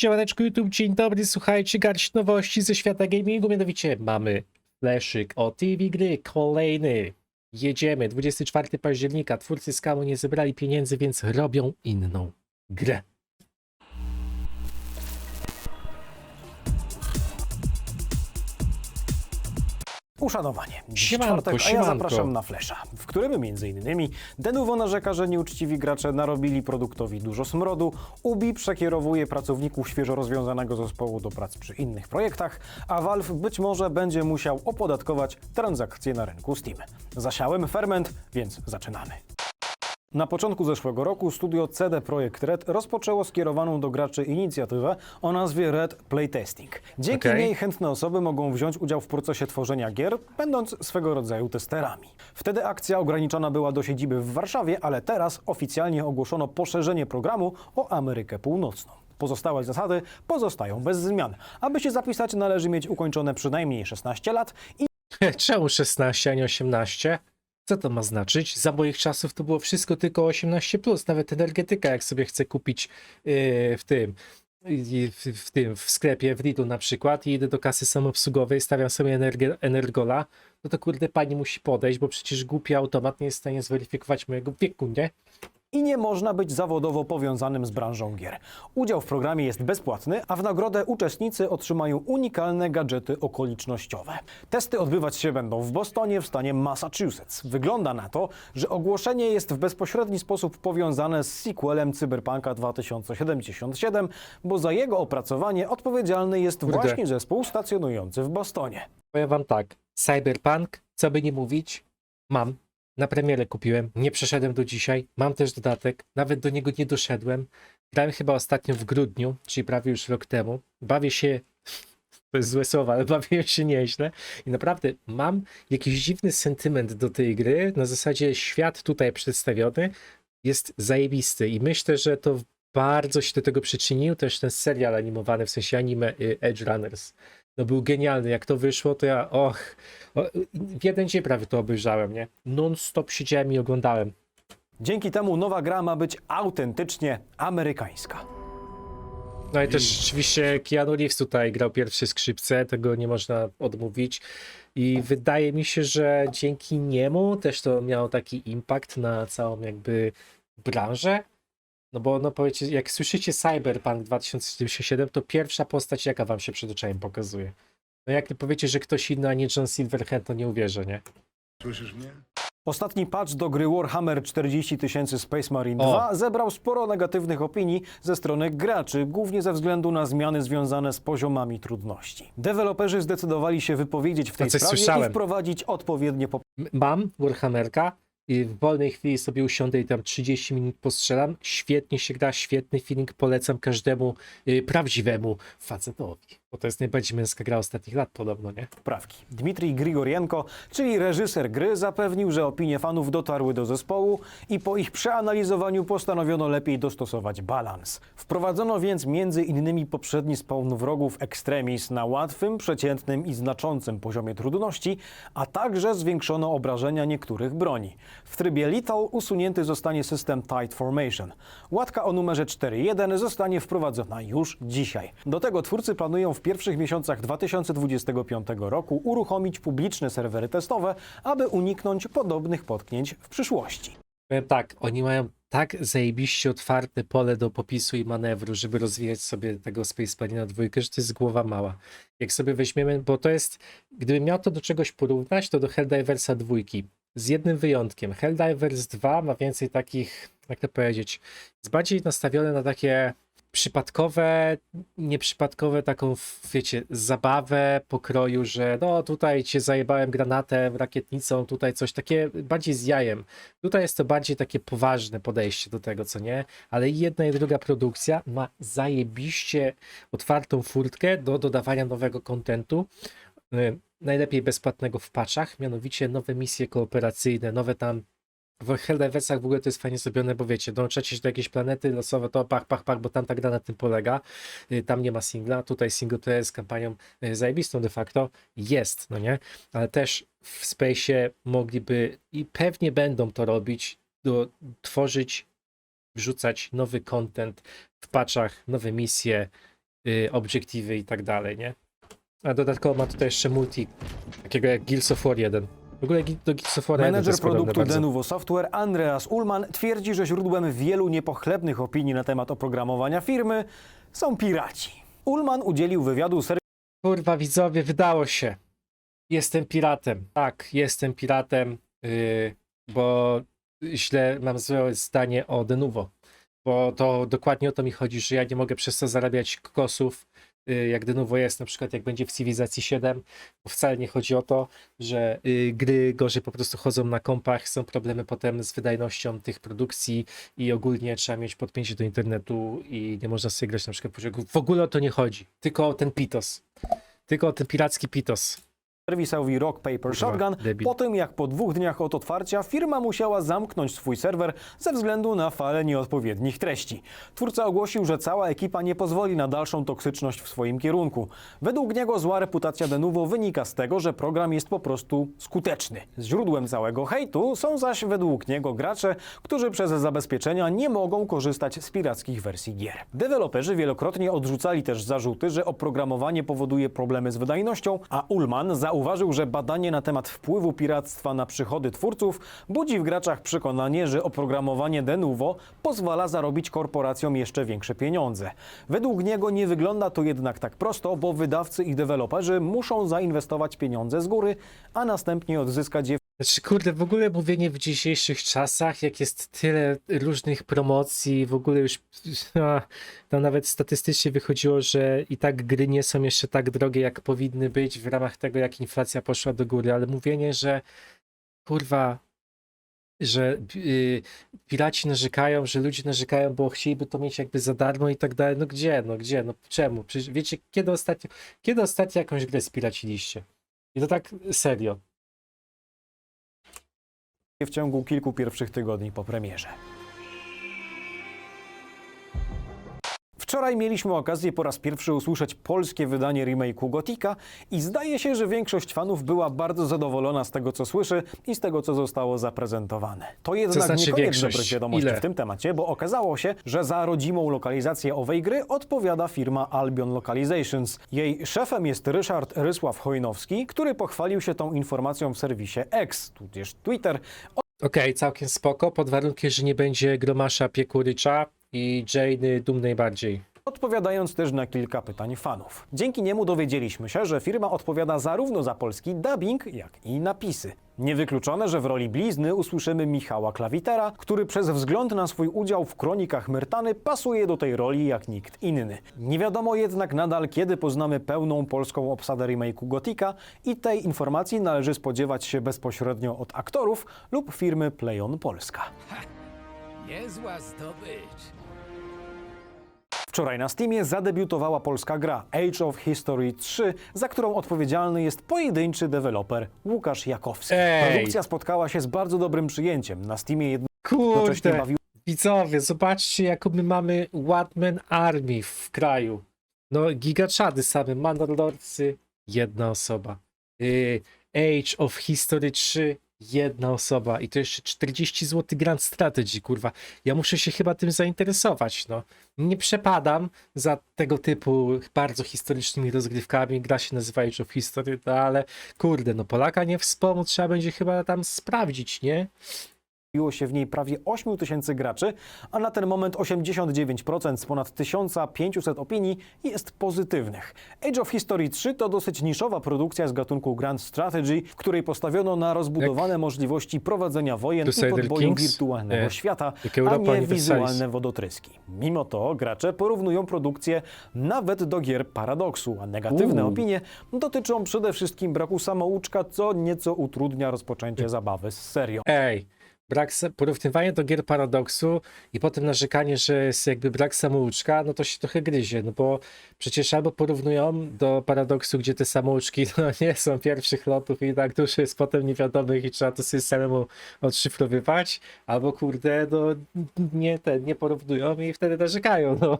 Siemaneczku YouTube, dzień dobry, słuchajcie, garść nowości ze świata gamingu, mianowicie mamy fleszyk o TV gry, kolejny. Jedziemy, 24 października, twórcy Skamu nie zebrali pieniędzy, więc robią inną grę. Uszanowanie. Dziś Siemanko, czwartek, a ja zapraszam na Flesza, w którym m.in. Denuvo narzeka, że nieuczciwi gracze narobili produktowi dużo smrodu, Ubi przekierowuje pracowników świeżo rozwiązanego zespołu do prac przy innych projektach, a Valve być może będzie musiał opodatkować transakcje na rynku Steam. Zasiałem ferment, więc zaczynamy. Na początku zeszłego roku studio CD Projekt Red rozpoczęło skierowaną do graczy inicjatywę o nazwie Red Playtesting. Dzięki Okej. niej chętne osoby mogą wziąć udział w procesie tworzenia gier, będąc swego rodzaju testerami. Wtedy akcja ograniczona była do siedziby w Warszawie, ale teraz oficjalnie ogłoszono poszerzenie programu o Amerykę Północną. Pozostałe zasady pozostają bez zmian. Aby się zapisać, należy mieć ukończone przynajmniej 16 lat i Czemu 16, a nie 18? Co to ma znaczyć? Za moich czasów to było wszystko tylko 18, nawet energetyka, jak sobie chcę kupić yy, w tym. W, w tym w sklepie w Lidlu na przykład i idę do kasy samoobsługowej, stawiam sobie energe, energola, no to kurde pani musi podejść, bo przecież głupi automat nie jest w stanie zweryfikować mojego wieku, nie? I nie można być zawodowo powiązanym z branżą gier. Udział w programie jest bezpłatny, a w nagrodę uczestnicy otrzymają unikalne gadżety okolicznościowe. Testy odbywać się będą w Bostonie w stanie Massachusetts. Wygląda na to, że ogłoszenie jest w bezpośredni sposób powiązane z sequelem Cyberpunka 2077, bo za jego opracowanie odpowiedzialny jest Kurde. właśnie zespół stacjonujący w Bostonie. Powiem wam tak, Cyberpunk, co by nie mówić, mam. Na premierę kupiłem, nie przeszedłem do dzisiaj, mam też dodatek, nawet do niego nie doszedłem. Grałem chyba ostatnio w grudniu, czyli prawie już rok temu. Bawię się, to jest złe słowo, ale bawię się nieźle i naprawdę mam jakiś dziwny sentyment do tej gry. Na zasadzie świat tutaj przedstawiony jest zajebisty i myślę, że to bardzo się do tego przyczynił też ten serial animowany, w sensie anime y, Edge Runners. No był genialny, jak to wyszło, to ja, och, w jeden dzień prawie to obejrzałem, nie? Non-stop siedziałem i oglądałem. Dzięki temu nowa gra ma być autentycznie amerykańska. No i też oczywiście Keanu Reeves tutaj grał pierwsze skrzypce, tego nie można odmówić. I wydaje mi się, że dzięki niemu też to miało taki impact na całą jakby branżę. No bo no powiecie, jak słyszycie Cyberpunk 2077, to pierwsza postać jaka wam się przed oczami pokazuje. No jak nie powiecie, że ktoś inny, a nie John Silverhand, to nie uwierzę, nie? Słyszysz mnie? Ostatni patch do gry Warhammer 40 000 Space Marine O. 2 zebrał sporo negatywnych opinii ze strony graczy, głównie ze względu na zmiany związane z poziomami trudności. Deweloperzy zdecydowali się wypowiedzieć w tej coś sprawie słyszałem. i wprowadzić odpowiednie pop- M- Mam Warhammerka i w wolnej chwili sobie usiądę i tam 30 minut postrzelam. Świetnie się gra, świetny feeling, polecam każdemu y, prawdziwemu facetowi. Bo to jest najbardziej męska gra ostatnich lat podobno, nie? poprawki. Dmitrij Grigorienko, czyli reżyser gry, zapewnił, że opinie fanów dotarły do zespołu i po ich przeanalizowaniu postanowiono lepiej dostosować balans. Wprowadzono więc między innymi poprzedni spawn wrogów Extremis na łatwym, przeciętnym i znaczącym poziomie trudności, a także zwiększono obrażenia niektórych broni. W trybie Lethal usunięty zostanie system Tide Formation. Łatka o numerze 4.1 zostanie wprowadzona już dzisiaj. Do tego twórcy planują w pierwszych miesiącach 2025 roku uruchomić publiczne serwery testowe, aby uniknąć podobnych potknięć w przyszłości. Powiem tak, oni mają tak zajebiście otwarte pole do popisu i manewru, żeby rozwijać sobie tego Space Marine dwójkę, że to jest głowa mała. Jak sobie weźmiemy, bo to jest, gdybym miał to do czegoś porównać, to do Helldiversa dwójki. Z jednym wyjątkiem. Helldivers 2 ma więcej takich, jak to powiedzieć, jest bardziej nastawione na takie przypadkowe, nieprzypadkowe taką, wiecie, zabawę pokroju, że no tutaj cię zajebałem granatem, rakietnicą, tutaj coś takie bardziej z jajem. Tutaj jest to bardziej takie poważne podejście do tego, co nie, ale jedna i druga produkcja ma zajebiście otwartą furtkę do dodawania nowego kontentu. Y, Najlepiej bezpłatnego w patchach, mianowicie nowe misje kooperacyjne, nowe tam w Helldiversach w ogóle to jest fajnie zrobione, bo wiecie, dołączacie się do jakiejś planety losowe, to pach, pach, pach, bo tam ta gra na tym polega. Y, Tam nie ma singla, tutaj single player z kampanią y, zajebistą de facto jest, no nie? Ale też w Space'ie mogliby i pewnie będą to robić, do, tworzyć, wrzucać nowy content w patchach, nowe misje y, obiektywy i tak dalej, nie? A dodatkowo ma tutaj jeszcze multi, takiego jak Gears of War 1. W ogóle do Gears of War 1 to Menedżer jest podobne produktu. Denuvo Software Andreas Ullman twierdzi, że źródłem wielu niepochlebnych opinii na temat oprogramowania firmy są piraci. Ullman udzielił wywiadu Kurwa, widzowie, wydało się. Jestem piratem. Tak, jestem piratem, yy, bo źle mam złe zdanie o Denuvo. Bo to dokładnie o to mi chodzi, że ja nie mogę przez to zarabiać kokosów, yy, jak Denuvo jest, na przykład jak będzie w Cywilizacji 7, bo wcale nie chodzi o to, że yy, gry gorzej po prostu chodzą na kompach, są problemy potem z wydajnością tych produkcji i ogólnie trzeba mieć podpięcie do internetu i nie można sobie grać na przykład. W ogóle o to nie chodzi, tylko o ten pitos. Tylko o ten piracki pitos. Serwisowi Rock Paper Shotgun po tym, jak po dwóch dniach od otwarcia firma musiała zamknąć swój serwer ze względu na falę nieodpowiednich treści. Twórca ogłosił, że cała ekipa nie pozwoli na dalszą toksyczność w swoim kierunku. Według niego zła reputacja Denuvo wynika z tego, że program jest po prostu skuteczny. Źródłem całego hejtu są zaś według niego gracze, którzy przez zabezpieczenia nie mogą korzystać z pirackich wersji gier. Deweloperzy wielokrotnie odrzucali też zarzuty, że oprogramowanie powoduje problemy z wydajnością, a Ullman zauważył, że badanie na temat wpływu piractwa na przychody twórców budzi w graczach przekonanie, że oprogramowanie Denuvo pozwala zarobić korporacjom jeszcze większe pieniądze. Według niego nie wygląda to jednak tak prosto, bo wydawcy i deweloperzy muszą zainwestować pieniądze z góry, a następnie odzyskać je Znaczy, kurde, w ogóle mówienie w dzisiejszych czasach, jak jest tyle różnych promocji, w ogóle już a, tam nawet statystycznie wychodziło, że i tak gry nie są jeszcze tak drogie, jak powinny być w ramach tego, jak inflacja poszła do góry, ale mówienie, że kurwa, że y, piraci narzekają, że ludzie narzekają, bo chcieliby to mieć jakby za darmo i tak dalej, no gdzie, no gdzie, no czemu? Przecież wiecie, kiedy ostatnio, kiedy ostatnio jakąś grę spiraciliście? I to tak serio. W ciągu kilku pierwszych tygodni po premierze. Wczoraj mieliśmy okazję po raz pierwszy usłyszeć polskie wydanie remake'u Gotika i zdaje się, że większość fanów była bardzo zadowolona z tego, co słyszy i z tego, co zostało zaprezentowane. To jednak znaczy nie koniec większość? dobrych wiadomości Ile? w tym temacie, bo okazało się, że za rodzimą lokalizację owej gry odpowiada firma Albion Localizations. Jej szefem jest Ryszard Rysław Hojnowski, który pochwalił się tą informacją w serwisie X, tudzież Twitter, Okej, całkiem spoko, pod warunkiem, że nie będzie Gromasza Piekurycza i Jane'y Dumnej bardziej. odpowiadając też na kilka pytań fanów. Dzięki niemu dowiedzieliśmy się, że firma odpowiada zarówno za polski dubbing, jak i napisy. Niewykluczone, że w roli blizny usłyszymy Michała Klawitera, który przez wzgląd na swój udział w kronikach Myrtany pasuje do tej roli jak nikt inny. Nie wiadomo jednak nadal, kiedy poznamy pełną polską obsadę remake'u Gotika i tej informacji należy spodziewać się bezpośrednio od aktorów lub firmy PlayOn Polska. Niezła zdobycz. Wczoraj na Steamie zadebiutowała polska gra Age of History 3, za którą odpowiedzialny jest pojedynczy deweloper Łukasz Jakowski. Ej! Produkcja spotkała się z bardzo dobrym przyjęciem. Na Steamie jednocześnie Kurde, bawiła widzowie, zobaczcie jaką my mamy One-Man Army w kraju. No gigaczady same, Mandalorcy, jedna osoba. Y, Age of History 3, jedna osoba. I to jeszcze 40 zł Grand Strategy, kurwa. Ja muszę się chyba tym zainteresować, no. Nie przepadam za tego typu bardzo historycznymi rozgrywkami. Gra się nazywa Age of History, no ale kurde, no Polaka nie wspomóc, trzeba będzie chyba tam sprawdzić, nie? Biło się w niej prawie 8 tysięcy graczy, a na ten moment 89% z ponad 1500 opinii jest pozytywnych. Age of History 3 to dosyć niszowa produkcja z gatunku Grand Strategy, w której postawiono na rozbudowane możliwości prowadzenia wojen i podboju wirtualnego Nie. świata, Jak a nie Universalis. wizualne wodotryski. Mimo to gracze porównują produkcję nawet do gier Paradoksu, a negatywne Uuu. opinie dotyczą przede wszystkim braku samouczka, co nieco utrudnia rozpoczęcie zabawy z serią. Ej, brak porównywanie do gier paradoksu i potem narzekanie, że jest jakby brak samouczka, no to się trochę gryzie, no bo przecież albo porównują do paradoksu, gdzie te samouczki no, nie są pierwszych lotów i tak dużo jest potem niewiadomych i trzeba to sobie samemu odszyfrowywać, albo kurde, no nie, te, nie porównują i wtedy narzekają, no.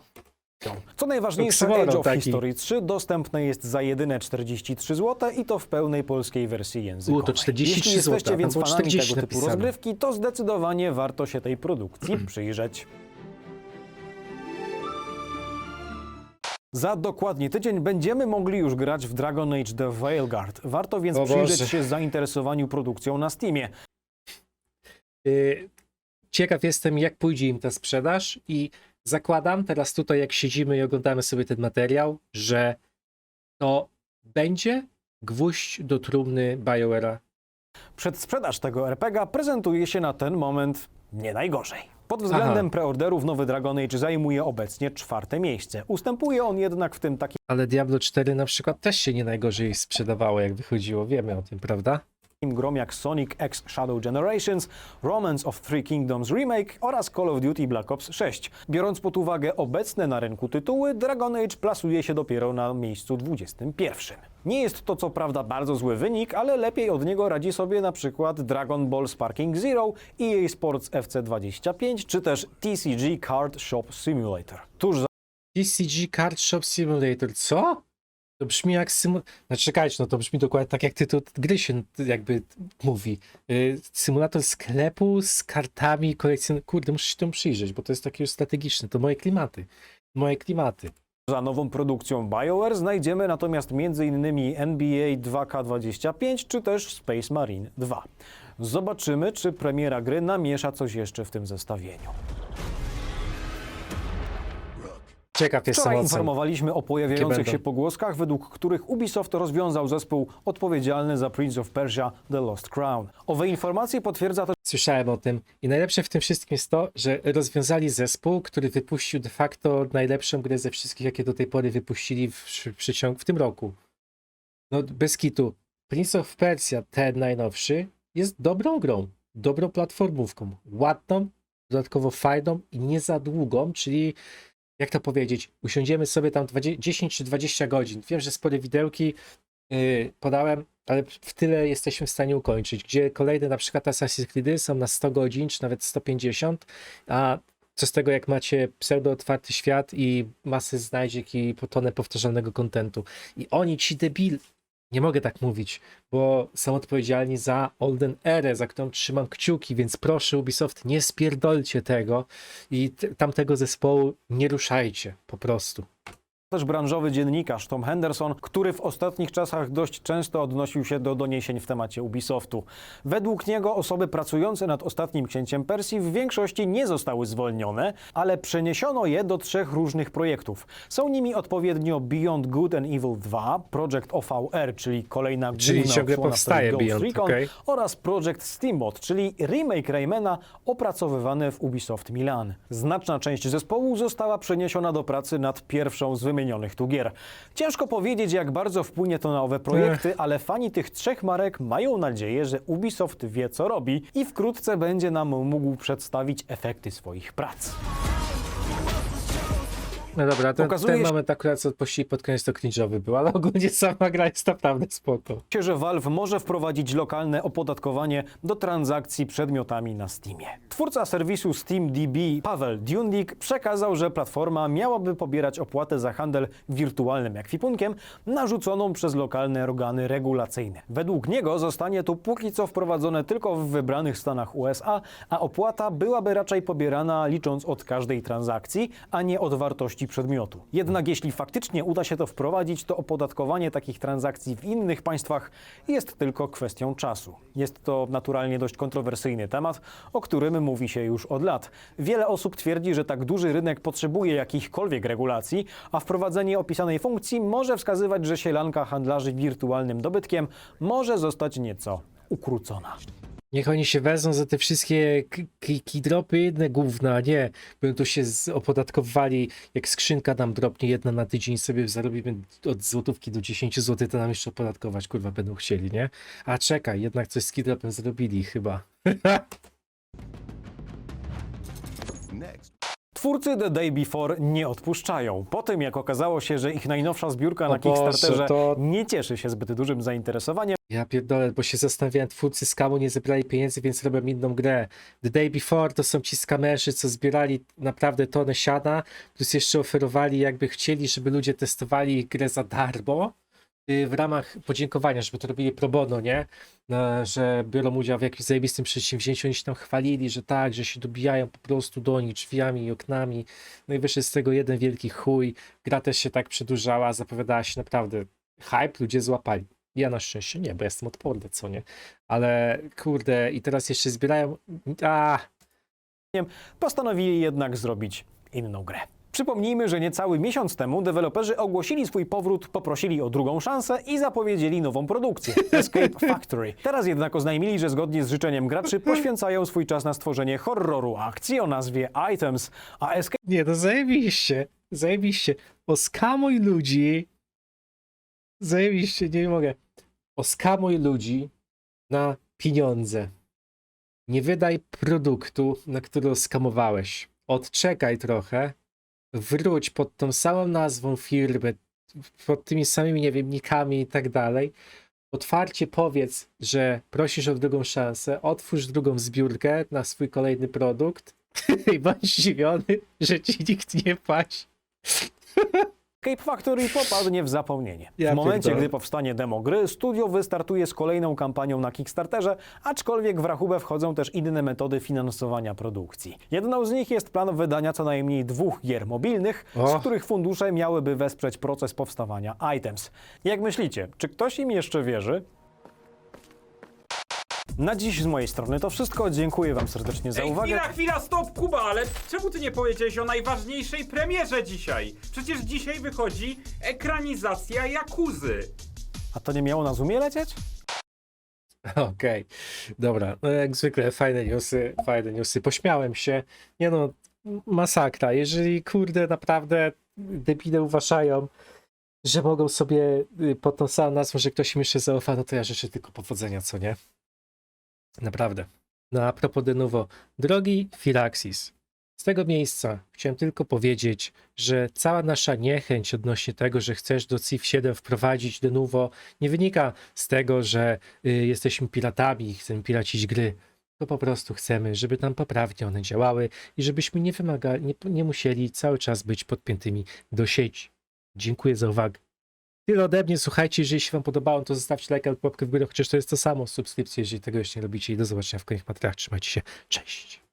Co najważniejsze, Age of taki. History 3 dostępne jest za jedyne 43 zł i to w pełnej polskiej wersji językowej. U, to 43 Jeśli zł, jesteście tam więc było fanami 40 tego typu napisane. rozgrywki, to zdecydowanie warto się tej produkcji przyjrzeć. Za dokładnie tydzień będziemy mogli już grać w Dragon Age The Veilguard. Warto więc O przyjrzeć Boże. się zainteresowaniu produkcją na Steamie. Y, Ciekaw jestem, jak pójdzie im ta sprzedaż i zakładam teraz tutaj, jak siedzimy i oglądamy sobie ten materiał, że to będzie gwóźdź do trumny BioWare'a. Przedsprzedaż tego RPG prezentuje się na ten moment nie najgorzej. Pod względem Aha. preorderów nowy Dragon Age zajmuje obecnie czwarte miejsce. Ustępuje on jednak w tym takim Ale Diablo 4 na przykład też się nie najgorzej sprzedawało, jak wychodziło. Wiemy o tym, prawda? Grom jak Sonic X Shadow Generations, Romance of Three Kingdoms Remake oraz Call of Duty Black Ops 6. Biorąc pod uwagę obecne na rynku tytuły, Dragon Age plasuje się dopiero na miejscu 21. Nie jest to co prawda bardzo zły wynik, ale lepiej od niego radzi sobie na przykład Dragon Ball Sparking Zero, EA Sports FC25 czy też TCG Card Shop Simulator. Tuż za TCG Card Shop Simulator, co? To brzmi jak symulator. Znaczy, czekajcie, no to brzmi dokładnie tak, jak tytuł gry się jakby mówi. Y, Symulator sklepu z kartami kolekcjon... Kurde, muszę się temu przyjrzeć, bo to jest takie już strategiczne. To moje klimaty. Moje klimaty. Za nową produkcją BioWare znajdziemy natomiast m.in. NBA 2K25 czy też Space Marine 2. Zobaczymy, czy premiera gry namiesza coś jeszcze w tym zestawieniu. Ciekaw jestem Wczoraj o co. informowaliśmy o pojawiających się pogłoskach, według których Ubisoft rozwiązał zespół odpowiedzialny za Prince of Persia The Lost Crown. Owe informacje potwierdza też Słyszałem o tym. I najlepsze w tym wszystkim jest to, że rozwiązali zespół, który wypuścił de facto najlepszą grę ze wszystkich, jakie do tej pory wypuścili w, w, przeciągu- w tym roku. No, bez kitu. Prince of Persia, ten najnowszy, jest dobrą grą. Dobrą platformówką. Ładną, dodatkowo fajną i nie za długą, czyli jak to powiedzieć, usiądziemy sobie tam 20, 10 czy 20 godzin. Wiem, że spore widełki yy, podałem, ale w tyle jesteśmy w stanie ukończyć, gdzie kolejne na przykład Assassin's Creed są na 100 godzin, czy nawet 150, a co z tego, jak macie pseudo otwarty świat i masę znajdziek i tonę powtarzalnego kontentu. I oni, ci debil, nie mogę tak mówić, bo są odpowiedzialni za Olden Erę, za którą trzymam kciuki, więc proszę Ubisoft, nie spierdolcie tego i tamtego zespołu nie ruszajcie, po prostu. Też branżowy dziennikarz Tom Henderson, który w ostatnich czasach dość często odnosił się do doniesień w temacie Ubisoftu. Według niego osoby pracujące nad ostatnim księciem Persji w większości nie zostały zwolnione, ale przeniesiono je do trzech różnych projektów. Są nimi odpowiednio Beyond Good and Evil 2, Project OVR, czyli kolejna Czyli główna ciągle odsłona powstaje Ghost Beyond, Recon okej. oraz Project Steamboat, czyli remake Raymana opracowywany w Ubisoft Milan. Znaczna część zespołu została przeniesiona do pracy nad pierwszą z wymienionych tu gier. Ciężko powiedzieć, jak bardzo wpłynie to na owe projekty, ale fani tych trzech marek mają nadzieję, że Ubisoft wie co robi i wkrótce będzie nam mógł przedstawić efekty swoich prac. No dobra, ten, Okazuje ten się- moment akurat co odpuścili pod koniec to cringe'owy był, ale ogólnie sama gra jest naprawdę spoko. się, że Valve może wprowadzić lokalne opodatkowanie do transakcji przedmiotami na Steamie. Twórca serwisu SteamDB Paweł Dundik przekazał, że platforma miałaby pobierać opłatę za handel wirtualnym ekwipunkiem narzuconą przez lokalne organy regulacyjne. Według niego zostanie to póki co wprowadzone tylko w wybranych stanach USA, a opłata byłaby raczej pobierana licząc od każdej transakcji, a nie od wartości przedmiotu. Jednak jeśli faktycznie uda się to wprowadzić, to opodatkowanie takich transakcji w innych państwach jest tylko kwestią czasu. Jest to naturalnie dość kontrowersyjny temat, o którym mówi się już od lat. Wiele osób twierdzi, że tak duży rynek potrzebuje jakichkolwiek regulacji, a wprowadzenie opisanej funkcji może wskazywać, że sielanka handlarzy wirtualnym dobytkiem może zostać nieco ukrócona. Niech oni się wezmą za te wszystkie k- k- keydropy jedne gówna, a nie, by to się opodatkowali, jak skrzynka nam dropnie jedna na tydzień, sobie zarobimy od złotówki do 10 zł, to nam jeszcze opodatkować, kurwa, będą chcieli, nie? A czekaj, jednak coś z keydropem zrobili chyba. Twórcy The Day Before nie odpuszczają. Po tym, jak okazało się, że ich najnowsza zbiórka na Boże, Kickstarterze to- nie cieszy się zbyt dużym zainteresowaniem, Ja pierdolę, bo się zastanawiałem, twórcy skamu nie zebrali pieniędzy, więc robią inną grę. The Day Before to są ci skamerzy, co zbierali naprawdę tonę siana, plus jeszcze oferowali, jakby chcieli, żeby ludzie testowali ich grę za darmo. Y, w ramach podziękowania, żeby to robili pro bono, nie? Że biorą udział w jakimś zajebistym przedsięwzięciu, oni się tam chwalili, że tak, że się dobijają po prostu do nich drzwiami i oknami. No i wyszedł z tego jeden wielki chuj. Gra też się tak przedłużała, zapowiadała się naprawdę hype, ludzie złapali. Ja na szczęście nie, bo jestem odporny, co nie? Ale kurde, i teraz jeszcze zbierają. A, postanowili jednak zrobić inną grę. Przypomnijmy, że niecały miesiąc temu deweloperzy ogłosili swój powrót, poprosili o drugą szansę i zapowiedzieli nową produkcję Escape Factory. Teraz jednak oznajmili, że zgodnie z życzeniem graczy poświęcają swój czas na stworzenie horroru akcji o nazwie Items, a Escape Nie, no zajebiście, zajebiście. Oskamuj ludzi. Zajebiście, nie mogę. Oskamuj ludzi na pieniądze. Nie wydaj produktu, na który oskamowałeś. Odczekaj trochę. Wróć pod tą samą nazwą firmy, pod tymi samymi, nie wiem, i tak dalej. Otwarcie powiedz, że prosisz o drugą szansę, otwórz drugą zbiórkę na swój kolejny produkt i bądź zdziwiony, że ci nikt nie płaci. Factory popadnie w zapomnienie. Ja w momencie, pierdolę. gdy powstanie demo gry, studio wystartuje z kolejną kampanią na Kickstarterze, aczkolwiek w rachubę wchodzą też inne metody finansowania produkcji. Jedną z nich jest plan wydania co najmniej dwóch gier mobilnych, z których fundusze miałyby wesprzeć proces powstawania items. Jak myślicie, czy ktoś im jeszcze wierzy? Na dziś z mojej strony to wszystko. Dziękuję Wam serdecznie za Ej, uwagę. chwila, chwila, stop, Kuba, ale czemu ty nie powiedziałeś o najważniejszej premierze dzisiaj? Przecież dzisiaj wychodzi ekranizacja Jakuzy. A to nie miało na Zoomie lecieć? Okej, dobra. No jak zwykle fajne newsy, fajne newsy. Pośmiałem się. Nie no, masakra. Jeżeli kurde naprawdę debile uważają, że mogą sobie y, pod tą samą nazwą, że ktoś im jeszcze zaufa, no to ja życzę tylko powodzenia, co nie? Naprawdę. No a propos de novo. Drogi Filaxis, z tego miejsca chciałem tylko powiedzieć, że cała nasza niechęć odnośnie tego, że chcesz do CIF 7 wprowadzić de novo, nie wynika z tego, że y, jesteśmy piratami i chcemy piracić gry. To po prostu chcemy, żeby tam poprawnie one działały i żebyśmy nie wymagali, nie, nie musieli cały czas być podpiętymi do sieci. Dziękuję za uwagę. Tyle ode mnie. Słuchajcie, jeżeli się Wam podobało, to zostawcie lajka lub łapkę w górę, chociaż to jest to samo. Subskrypcję, jeżeli tego jeszcze nie robicie. I do zobaczenia w kolejnych materiałach. Trzymajcie się. Cześć.